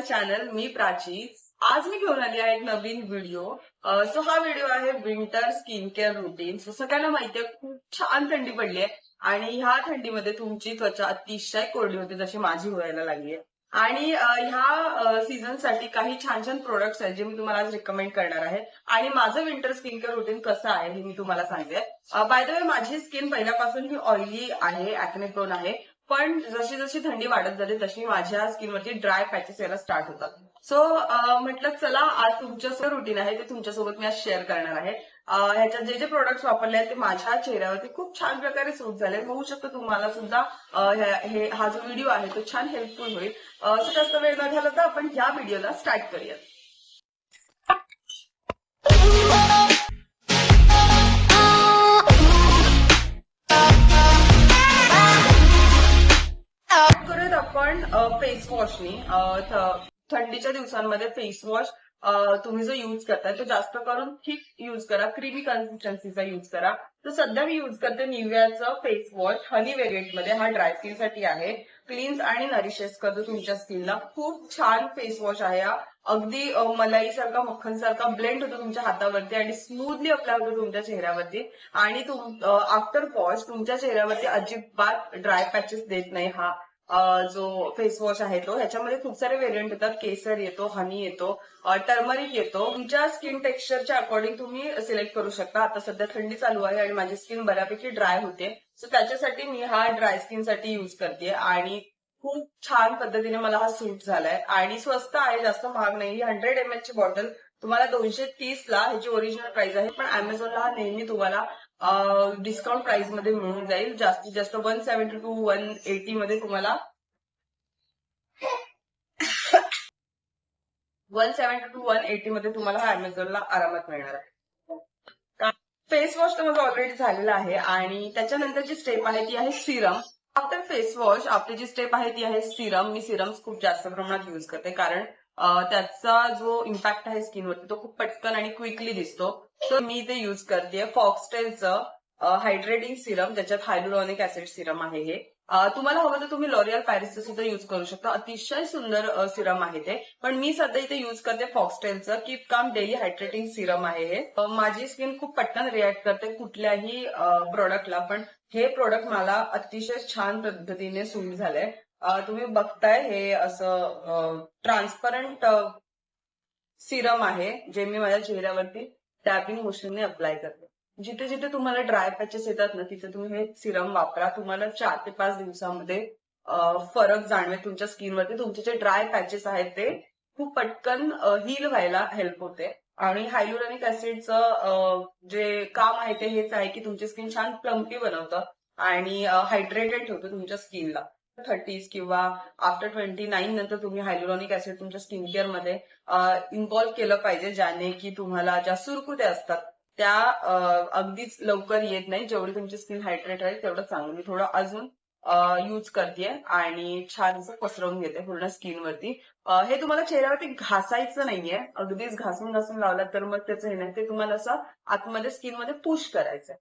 माय channel मी प्राची. आज मी घेऊन आली आहे एक नवीन व्हिडिओ सो हा व्हिडिओ आहे winter skin care routine so सगळ्यांना माहितीये खूप छान थंडी पडली आहे आणि ह्या थंडीमध्ये तुमची त्वचा अतिशय कोरडी होते जशी माझी व्हायला लागली आहे आणि ह्या सीझनसाठी काही छान छान प्रोडक्ट्स आहेत जे मी तुम्हाला आज रिकमेंड करणार आहे. आणि माझं विंटर स्किन केअर रुटीन कसं आहे हे मी तुम्हाला सांगते. बाय द वे माझी स्किन पहिल्यापासून ही ऑइली आहे ऍक्ने प्रोन आहे. पण जशी जशी थंडी वाढत जाते तशी माझ्या स्किनवरती ड्राय पॅचेस यायला स्टार्ट होतात. सो म्हटलं चला आज तुमचं रुटीन आहे ते तुमच्यासोबत मी आज शेअर करणार आहे. ह्याच्यात जे जे प्रोडक्ट्स वापरले आहेत ते माझ्या चेहऱ्यावरती खूप छान प्रकारे सूट झाले होऊ शकतं तुम्हाला सुद्धा हा जो व्हिडिओ आहे तो छान हेल्पफुल होईल. असं जास्त वेळ न घालवता आपण ह्या व्हिडिओला स्टार्ट करूयात. वॉशनी थंडीच्या दिवसांमध्ये फेस वॉश तुम्ही जो युज करताय तो जास्त करून थिक युज करा क्रीमी कन्सिस्टन्सीचा युज करा. तर सध्या मी युज करते निव्याचं फेस वॉश हनी मध्ये हा ड्राय स्किनसाठी आहे. क्लीन्स आणि नरिशेस करतो तुमच्या स्किनला खूप छान फेस वॉश आहे हा. अगदी अ, मलाईसारखा मक्खनसारखा ब्लेंड होतो तुमच्या हातावरती आणि स्मूथली अप्लाय होतो तुमच्या चेहऱ्यावरती. आणि आफ्टर वॉश तुमच्या चेहऱ्यावरती अजिबात ड्राय पॅचेस देत नाही हा. जो फेस वॉश आहे तो ह्याच्यामध्ये खूप सारे व्हेरियंट येतात. केसर येतो हनी येतो टर्मरिक येतो. तुमच्या स्किन टेक्स्चरच्या अकॉर्डिंग तुम्ही सिलेक्ट करू शकता. आता सध्या थंडी चालू आहे आणि माझी स्किन बऱ्यापैकी ड्राय होते. सो त्याच्यासाठी मी हा ड्राय स्किनसाठी युज करते. आणि खूप छान पद्धतीने मला हा सूट झालाय. आणि स्वस्त आहे जास्त महाग नाही. ही हंड्रेड एम ची बॉटल तुम्हाला दोनशे तीस ला ह्याची ओरिजिनल प्राइस आहे. पण अमेझॉनला हा नेहमी तुम्हाला डिस्काउंट प्राइसमध्ये मिळून जाईल. जास्तीत जास्त one seventy two one eighty मध्ये तुम्हाला one seventy two one eighty मध्ये तुम्हाला हा अमेझॉनला आरामात मिळणार आहे. फेस वॉश तर माझा ऑलरेडी झालेला आहे आणि त्याच्यानंतर जी स्टेप आहे ती आहे सिरम आफ्टर फेस वॉश आपली जी स्टेप आहे ती आहे सिरम मी सिरम्स खूप जास्त प्रमाणात युज करते. कारण त्याचा जो इम्पॅक्ट आहे स्किनवरती तो खूप पटकन आणि क्विकली दिसतो. तर मी ते युज करते फॉक्सटेलचं हायड्रेटिंग सिरम ज्याच्यात हायड्रोलॉनिक ऍसिड सिरम आहे हे. तुम्हाला हवं तर तुम्ही लॉरियल पॅरिसचं सुद्धा युज करू शकता. अतिशय सुंदर सिरम आहे ते. पण मी सध्या इथे युज करते फॉक्सटेलचं keep calm daily hydrating serum आहे हे. माझी स्किन खूप पटकन रिॲक्ट करते कुठल्याही प्रोडक्टला पण हे प्रोडक्ट मला अतिशय छान पद्धतीने सूट झालंय. तुम्ही बघताय हे असं ट्रान्सपरंट सिरम आहे जे मी माझ्या चेहऱ्यावरती टॅपिंग मोशनने अप्लाय करते. जिथे जिथे तुम्हाला ड्राय पॅचेस येतात ना तिथे तुम्ही हे सिरम वापरा. तुम्हाला चार ते पाच दिवसामध्ये फरक जाणवेल तुमच्या स्किनवरती तुमचे जे ड्राय पॅचेस आहेत ते खूप पटकन हील व्हायला हेल्प होते. आणि हायलुरॉनिक ऍसिडचं जे काम आहे ते हेच आहे की तुमची स्किन छान प्लम्पी बनवतं आणि हायड्रेटेड ठेवतं तुमच्या स्किनला थर्टीज किंवा आफ्टर ट्वेंटी नाईन नंतर तुम्ही हायलोरॉनिक ऍसिड तुमच्या स्किन केअरमध्ये इन्व्हॉल्व्ह केलं पाहिजे ज्याने की तुम्हाला ज्या सुरकुत्या असतात त्या अगदीच लवकर येत नाही जेवढी तुमची स्किन हायड्रेट राहील तेवढं चांगलं. मी थोडं अजून यूज करते आणि छान असं पसरवून घेते पूर्ण स्किनवरती हे तुम्हाला चेहऱ्यावरती घासायचं नाहीये. अगदीच घासून घासून लावला तर मग त्याचं हे नाही. ते तुम्हाला असं आतमध्ये स्किनमध्ये पुश करायचंय.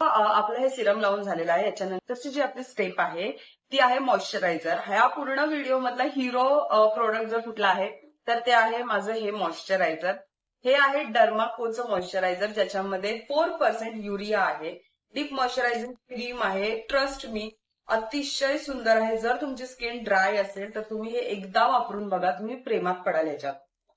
आपलं हे सिरम लावून झालेलं आहे. याच्यानंतरची जी आपली स्टेप आहे ती आहे मॉइश्चरायझर ह्या पूर्ण व्हिडिओ मधला हिरो प्रोडक्ट जर कुठला आहे तर ते आहे माझं हे मॉइश्चरायझर हे आहे डर्माकोचं मॉइश्चरायझर ज्याच्यामध्ये फोर पर्सेंट युरिया आहे. डीप मॉइश्चरायझिंग क्रीम आहे. ट्रस्ट मी अतिशय सुंदर आहे. जर तुमची स्किन ड्राय असेल तर तुम्ही हे एकदा वापरून बघा. तुम्ही प्रेमात पडाल याच्यात.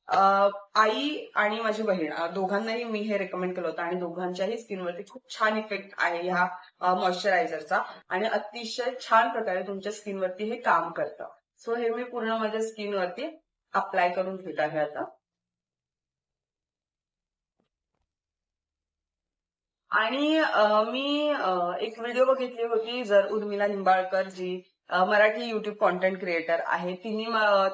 आई आणि माझी बहीण दोघांनाही मी हे रेकमेंड केलं होतं आणि दोघांच्याही स्किनवरती खूप छान इफेक्ट आहे ह्या मॉइश्चरायझरचा आणि अतिशय छान प्रकारे तुमच्या स्किनवरती हे काम करतं. सो हे मी पूर्ण माझ्या स्किनवरती अप्लाय करून घेत आहे आता. आणि मी एक व्हिडिओ बघितली होती जर उर्मिला निंबाळकर जी मराठी युट्यूब कॉन्टेंट क्रिएटर आहे. तिने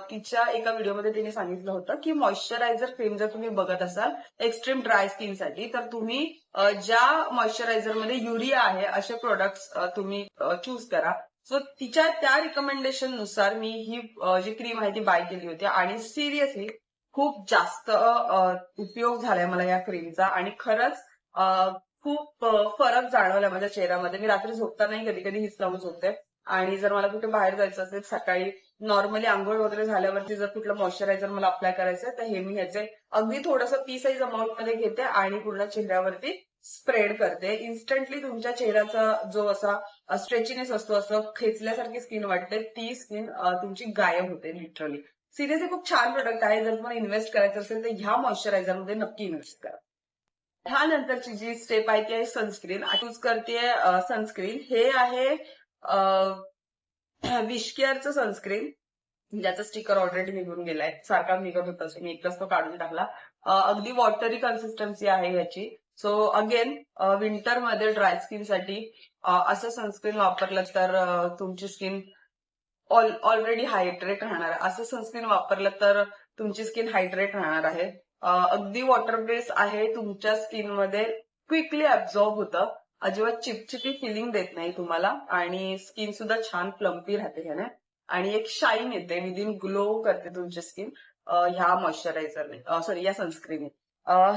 तिच्या एका व्हिडिओमध्ये तिने सांगितलं होतं की मॉइश्चरायझर क्रीम जर तुम्ही बघत असाल एक्स्ट्रीम ड्राय स्किनसाठी तर तुम्ही ज्या मॉइश्चरायझरमध्ये युरिया आहे असे प्रोडक्ट्स तुम्ही चूज करा. सो तिच्या त्या रिकमेंडेशननुसार मी ही जी क्रीम आहे ती बाय केली होती. आणि सिरियसली खूप जास्त उपयोग झालाय मला या क्रीमचा आणि खरंच खूप फरक जाणवला माझ्या चेहऱ्यामध्ये. मी रात्री झोपतानाही कधी कधी हीच लावून झोपते आणि जर मला कुठे बाहेर जायचं असेल सकाळी नॉर्मली आंघोळ वगैरे झाल्यावरती जर कुठलं मॉइश्चरायझर मला अप्लाय करायचं आहे तर हे मी ह्याचे अगदी थोडंसं पी साईज अमाऊंटमध्ये घेते आणि पूर्ण चेहऱ्यावरती स्प्रेड करते. इन्स्टंटली तुमच्या चेहऱ्याचा जो असा स्ट्रेचिनेस असतो असं खेचल्यासारखी स्किन वाटते ती स्किन तुमची गायब होते लिटरली सिरियसली खूप छान प्रोडक्ट आहे. जर तुम्हाला इन्व्हेस्ट करायचं असेल तर ह्या मॉइश्चरायझरमध्ये नक्की इन्व्हेस्ट करा. ह्यानंतरची जी स्टेप आहे ती आहे सनस्क्रीन चूज करते सनस्क्रीन हे आहे विशकेअरचं सनस्क्रीन ज्याचा स्टिकर ऑलरेडी निघून गेलाय. सारखा निघत होता. मी एकदाच तो काढून टाकला. अगदी वॉटरी कन्सिस्टन्सी आहे ह्याची सो अगेन विंटरमध्ये ड्राय स्किनसाठी असं सनस्क्रीन वापरलं तर तुमची स्किन ऑलरेडी हायड्रेट राहणार. असं सनस्क्रीन वापरलं तर तुमची स्किन हायड्रेट राहणार आहे. अगदी वॉटर बेस आहे. तुमच्या स्किनमध्ये क्विकली अब्झॉर्ब होतं. अजिबात चिपचिपी फिलिंग देत नाही तुम्हाला. आणि स्किन सुद्धा छान प्लम्पी राहते ह्याने. आणि एक शाईन येते. विदिन ग्लो करते तुमची स्किन ह्या मॉइश्चरायझरने सॉरी या सनस्क्रीनने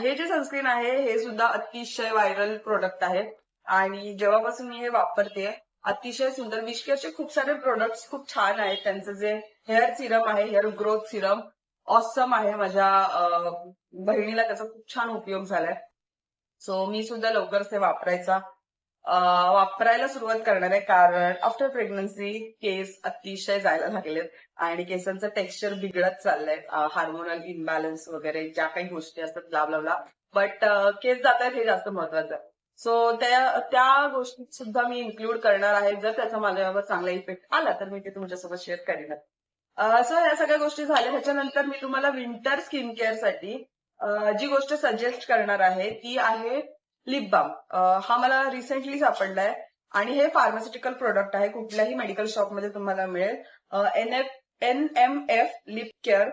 हे जे सनस्क्रीन आहे हे सुद्धा अतिशय व्हायरल प्रोडक्ट आहे. आणि जेव्हापासून मी हे वापरते अतिशय सुंदर. विशकेअरचे खूप सारे प्रोडक्ट्स खूप छान आहेत. त्यांचं जे हेअर सिरम आहे हेअर ग्रोथ सिरम ऑसम आहे. माझ्या बहिणीला त्याचा खूप छान उपयोग झालाय. सो मी सुद्धा लवकरच ते वापरायचा. वापरायला सुरुवात करणार आहे कारण आफ्टर प्रेग्नन्सी केस अतिशय जायला लागलेत आणि केसांचं टेक्स्चर बिघडत चाललंय. हार्मोनल इम्बॅलन्स वगैरे ज्या काही गोष्टी असतात ब्ला बट केस जात हे जास्त महत्वाचं आहे सो त्या त्या गोष्टीत सुद्धा मी इन्क्लूड करणार आहे. जर त्याचा माझ्यावर चांगला इफेक्ट आला तर मी ते तुमच्यासोबत शेअर करेन. सो या सगळ्या गोष्टी झाल्या. त्याच्यानंतर मी तुम्हाला विंटर स्किन केअरसाठी जी गोष्ट सजेस्ट करणार आहे ती आहे लिप बाम हा मला रिसेंटली सापडलाय आणि हे फार्मास्युटिकल प्रोडक्ट आहे. कुठल्याही मेडिकल शॉपमध्ये तुम्हाला मिळेल. N F N M F lip care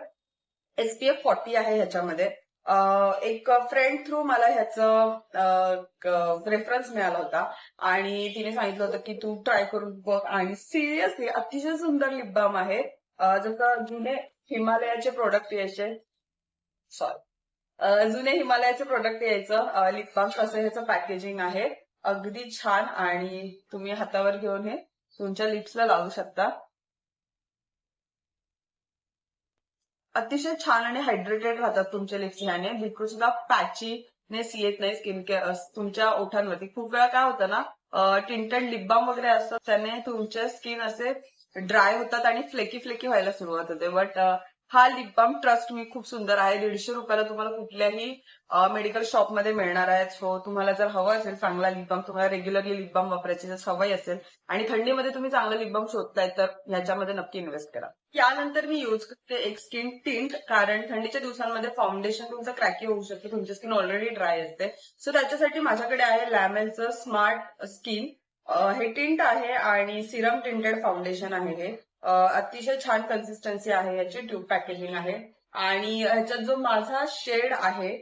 SPF forty आहे ह्याच्यामध्ये. एक फ्रेंड थ्रू मला ह्याचं रेफरन्स मिळाला होता. आणि तिने सांगितलं होतं की तू ट्राय करून बघ. आणि सिरियसली अतिशय सुंदर लिप बाम आहे. जसं जुने हिमालयाचे प्रोडक्ट यायचे. सॉरी जुने हिमालयाचे प्रोडक्ट यायचं लिप बाम असं ह्याचं पॅकेजिंग आहे. अगदी छान आणि तुम्ही हातावर घेऊन हे तुमच्या लिप्सला लावू शकता. अतिशय छान आणि हायड्रेटेड राहतात तुमचे लिप्स ह्याने. बिलकुल सुद्धा पॅचीनेस येत नाही स्किन केअर तुमच्या ओठांवरती. खूप वेळा काय होतं ना टिंटेड लिप बाम वगैरे असतात त्याने तुमचे स्किन असे ड्राय होतात आणि फ्लेकी फ्लेकी व्हायला सुरुवात होते. बट हा लिप बाम ट्रस्ट मी खूप सुंदर आहे. दीडशे रुपयाला तुम्हाला कुठल्याही मेडिकल शॉपमध्ये मिळणार आहे. सो तुम्हाला जर हवं असेल चांगला लिप बाम तुम्हाला रेग्युलरली लिप बाम वापरायची जर सवय असेल आणि थंडीमध्ये तुम्ही चांगला लिप बाम शोधताय तर ह्याच्यामध्ये नक्की इन्व्हेस्ट करा. यानंतर मी यूज करते एक स्किन टिंट कारण थंडीच्या दिवसांमध्ये फाउंडेशन तुमचं क्रॅकी होऊ शकते. तुमची स्किन ऑलरेडी ड्राय असते. सो त्याच्यासाठी माझ्याकडे आहे लॅमेलचं स्मार्ट स्किन हे टिंट आहे आणि सिरम टिंटेड फाउंडेशन आहे हे. अतिशय छान कन्सिस्टन्सी आहे याची ट्यूब पॅकेजिंग आहे. आणि ह्याच्यात जो माझा शेड आहे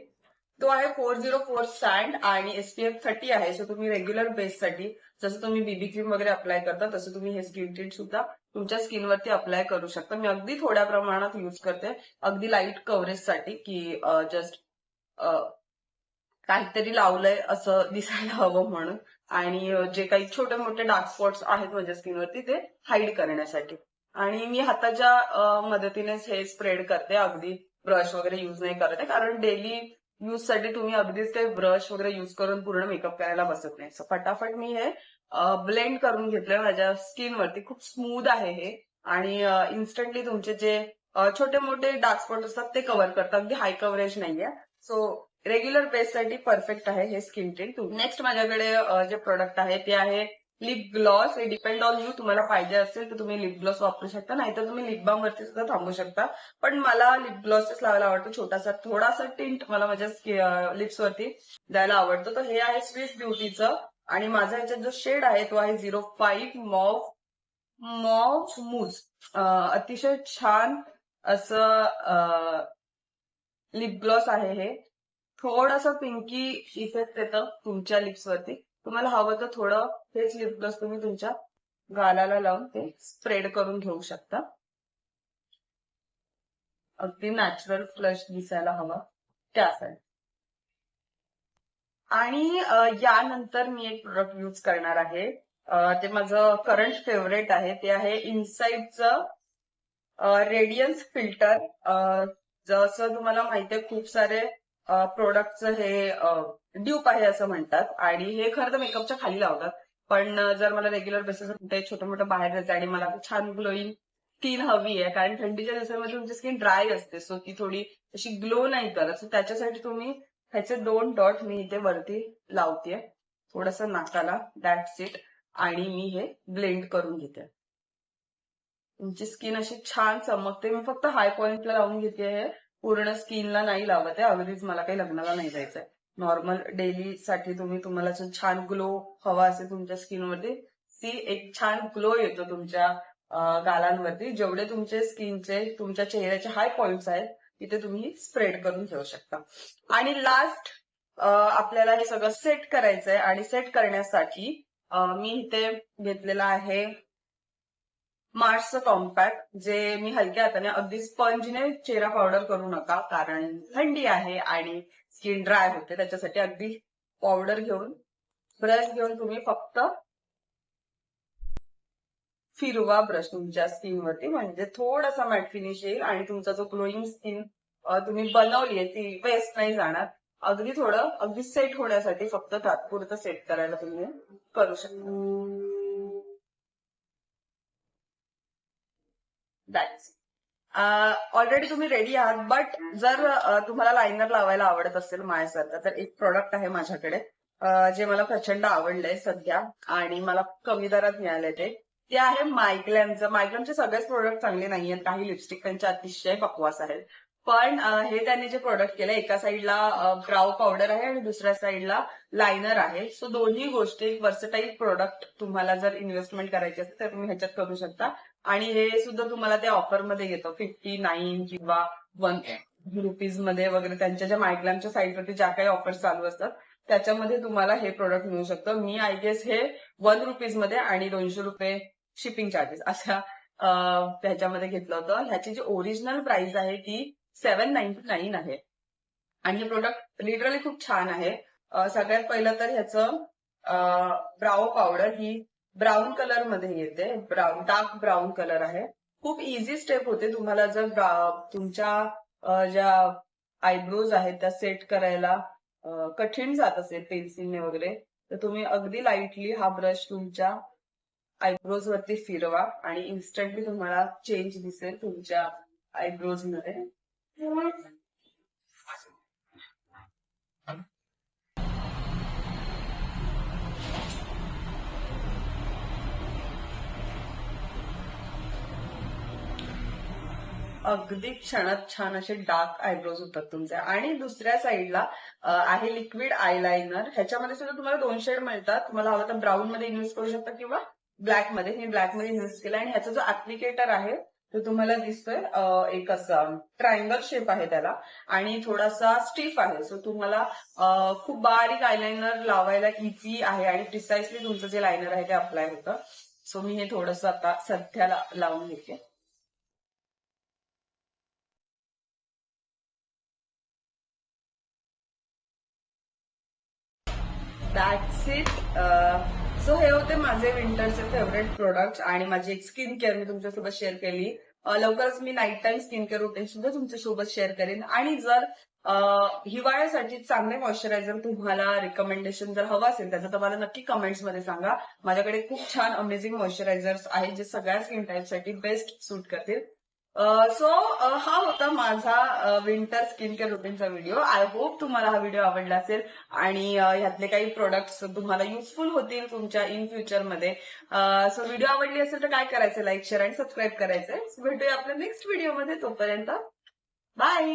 तो आहे फोर झिरो फोर सँड आणि एसपीएफ थर्टी आहे. सो तुम्ही रेग्युलर बेससाठी जसं तुम्ही बीबी क्रीम वगैरे अप्लाय करता तसं तुम्ही हे स्किन ट्रीट सुद्धा तुमच्या स्किनवरती अप्लाय करू शकता. मी अगदी थोड्या प्रमाणात यूज करते. अगदी लाइट कव्हरेजसाठी की जस्ट काहीतरी लावलंय असं दिसायला हवं म्हणून. आणि जे काही छोटे मोठे डार्क स्पॉट्स आहेत माझ्या स्किनवरती ते हाईड करण्यासाठी. आणि मी हाताच्या मदतीनेच हे स्प्रेड करते अगदी ब्रश वगैरे युज नाही करते कारण डेली यूजसाठी तुम्ही अगदीच ते ब्रश वगैरे युज करून पूर्ण मेकअप करायला बसत नाही. सो फटाफट मी हे ब्लेंड करून घेतलं माझ्या स्किनवरती खूप स्मूथ आहे हे. आणि इन्स्टंटली तुमचे जे छोटे मोठे डार्क स्पॉट असतात ते कव्हर करतात. अगदी हाय कव्हरेज नाहीये. सो रेग्युलर बेससाठी परफेक्ट आहे हे स्किन टिंट नेक्स्ट माझ्याकडे जे प्रोडक्ट आहे ते आहे लिप ग्लॉस हे डिपेंड ऑन यू तुम्हाला पाहिजे असेल तर तुम्ही लिप ग्लॉस वापरू शकता. नाहीतर तुम्ही लिप बाम वरती सुद्धा थांबू शकता. पण मला लिप ग्लॉसच लावायला आवडतो छोटासा. थोडासा टिंट मला माझ्या लिप्स वरती द्यायला आवडतो. तर हे आहे स्विस ब्युटीचं आणि माझा ह्याच्यात जो शेड आहे तो आहे झिरो फाईव्ह मॉव मॉव स्मूज अतिशय छान असं लिप ग्लॉस आहे हे. थोडंसं पिंकी इफेक्ट येतं तुमच्या लिप्स वरती. तुम्हाला हवं तर थोडं हेच लिप ग्लॉस तुम्ही तुमच्या गालाला लावून ते स्प्रेड करून घेऊ शकता. अगदी नॅचरल फ्लश दिसायला हवा त्यासाठी. आणि यानंतर मी एक प्रोडक्ट यूज करणार आहे. ते माझं करंट फेवरेट आहे. ते आहे इनसाइडचं रेडियन्स फिल्टर जसं तुम्हाला माहिती आहे खूप सारे प्रोडक्टचं हे ड्यूप आहे असं म्हणतात. आणि हे खरं तर मेकअपच्या खाली लावतात. पण जर मला रेग्युलर बेसिस कुठे छोटं मोठं बाहेर जायचं आणि मला छान ग्लोईंग स्किन हवी आहे कारण थंडीच्या दिवसामध्ये तुमची स्किन ड्राय असते सो ती थोडी अशी ग्लो नाही करत. सो त्याच्यासाठी तुम्ही ह्याचे दोन डॉट मी इथे वरती लावते. थोडस नाकाला दॅट्स इट आणि मी हे ब्लेंड करून घेते. तुमची स्किन अशी छान चमकते. मी फक्त हाय पॉइंटला लावून घेते हे. पूर्ण स्किनला नाही लावत आहे. अगदीच मला काही लग्नाला नाही जायचंय. नॉर्मल डेली साठी तुम्ही तुम्हाला छान ग्लो हवा असेल तुमच्या स्किनवरती ती एक छान ग्लो येतो तुमच्या गालांवरती. जेवढे तुमचे स्किनचे तुमच्या चेहऱ्याचे हाय पॉइंट्स आहेत तिथे तुम्ही स्प्रेड करून ठेवू शकता. आणि लास्ट आपल्याला हे सगळं सेट करायचंय आणि सेट करण्यासाठी मी इथे घेतलेला आहे मार्सचं कॉम्पॅक्ट जे मी हलक्या हाताने अगदी स्पंजने चेहरा पावडर करू नका कारण थंडी आहे आणि स्किन ड्राय होते त्याच्यासाठी अगदी पावडर घेऊन ब्रश घेऊन तुम्ही फक्त फिरवा ब्रश तुमच्या स्किनवरती म्हणजे थोडासा मॅट फिनिश येईल आणि तुमचा जो ग्लोईंग स्किन तुम्ही बनवली आहे ती वेस्ट नाही जाणार. अगदी थोडं अगदी सेट होण्यासाठी फक्त तात्पुरतं सेट करायला तुम्ही करू शकता. ऑलरेडी तुम्ही रेडी आहात बट जर तुम्हाला लायनर लावायला आवडत असेल माझ्यासारखं तर एक प्रॉडक्ट आहे माझ्याकडे जे मला प्रचंड आवडलंय सध्या आणि मला कमी दरात मिळाले ते. ते आहे मायग्लॅमचं मायग्लॅमचे सगळेच प्रोडक्ट चांगले नाही आहेत काही लिपस्टिक त्यांचे अतिशय बकवास आहेत. पण हे त्यांनी जे प्रोडक्ट केलं एका साईडला ब्राऊ पावडर आहे आणि दुसऱ्या साईडला लायनर आहे. सो दोन्ही गोष्टी एक वर्सटाईल प्रोडक्ट तुम्हाला जर इन्व्हेस्टमेंट करायची असेल तर तुम्ही ह्याच्यात करू शकता. आणि हे सुद्धा तुम्हाला त्या ऑफरमध्ये येतं. फिफ्टी नाईन किंवा वन रुपीजमध्ये वगैरे त्यांच्या ज्या मायग्लॅमच्या साईटवरती ज्या काही ऑफर्स चालू असतात त्याच्यामध्ये तुम्हाला हे प्रोडक्ट मिळू शकतं. मी आय गेस हे वन रुपीजमध्ये आणि दोनशे रुपये शिपिंग चार्जेस अशा त्याच्यामध्ये घेतलं होतं. ह्याची जी ओरिजिनल प्राइस आहे ती सेव्हन नाईन्टी नाईन आहे. आणि हे प्रोडक्ट लिटरली खूप छान आहे. सगळ्यात पहिलं तर ह्याचं ब्राऊ पावडर ही ब्राऊन कलरमध्ये येते. ब्राऊन डार्क ब्राऊन कलर आहे. खूप इझी स्टेप होते. तुम्हाला जर तुमच्या ज्या आयब्रोज आहेत त्या सेट करायला कठीण जात असेल पेन्सिलने वगैरे तर तुम्ही अगदी लाईटली हा ब्रश तुमच्या आयब्रोज वरती फिरवा आणि इन्स्टंटली तुम्हाला चेंज दिसेल तुमच्या आयब्रोजमध्ये. अगदी क्षणात छान असे डार्क आयब्रोज होतात तुमचे. आणि दुसऱ्या साईडला आहे लिक्विड आयलाइनर ह्याच्यामध्ये सुद्धा तुम्हाला दोन शेड मिळतात. तुम्हाला हवं तर ब्राऊन मध्ये इन्व्हेस्ट करू शकता किंवा ब्लॅकमध्ये. मी ब्लॅकमध्ये इन्व्हेस्ट केला. आणि ह्याचा जो ऍप्लिकेटर आहे तो तुम्हाला दिसतोय एक असा ट्रायंगल शेप आहे त्याला. आणि थोडासा स्टीफ आहे. सो तुम्हाला खूप बारीक आयलाइनर लावायला इझी आहे. आणि प्रिसाइसली तुमचं जे लायनर आहे ते अप्लाय होतं. सो मी हे थोडस आता सध्या लावून घेते. दॅट्स इट सो हे होते माझे विंटरचे फेवरेट प्रोडक्ट आणि माझी एक स्किन केअर मी तुमच्यासोबत शेअर केली. लवकरच मी night time skin care routine सुद्धा तुमच्यासोबत शेअर करेन. आणि जर हिवाळ्यासाठी चांगले मॉइश्चरायझर तुम्हाला रिकमेंडेशन जर हवं असेल त्याचं तर मला नक्की कमेंट्समध्ये सांगा. माझ्याकडे खूप छान अमेझिंग मॉइश्चरायझर्स आहेत जे सगळ्या स्किन टाईपसाठी बेस्ट सूट करतील. सो हा होता माझा विंटर स्किन केअर रुटीनचा व्हिडिओ आय होप तुम्हाला हा व्हिडिओ आवडला असेल आणि ह्यातले काही प्रोडक्ट्स तुम्हाला युजफुल होतील तुमच्या इन फ्युचरमध्ये सो व्हिडिओ आवडली असेल तर काय करायचं? लाईक शेअर आणि सबस्क्राईब करायचंय. भेटूया आपल्या नेक्स्ट व्हिडिओमध्ये तोपर्यंत बाय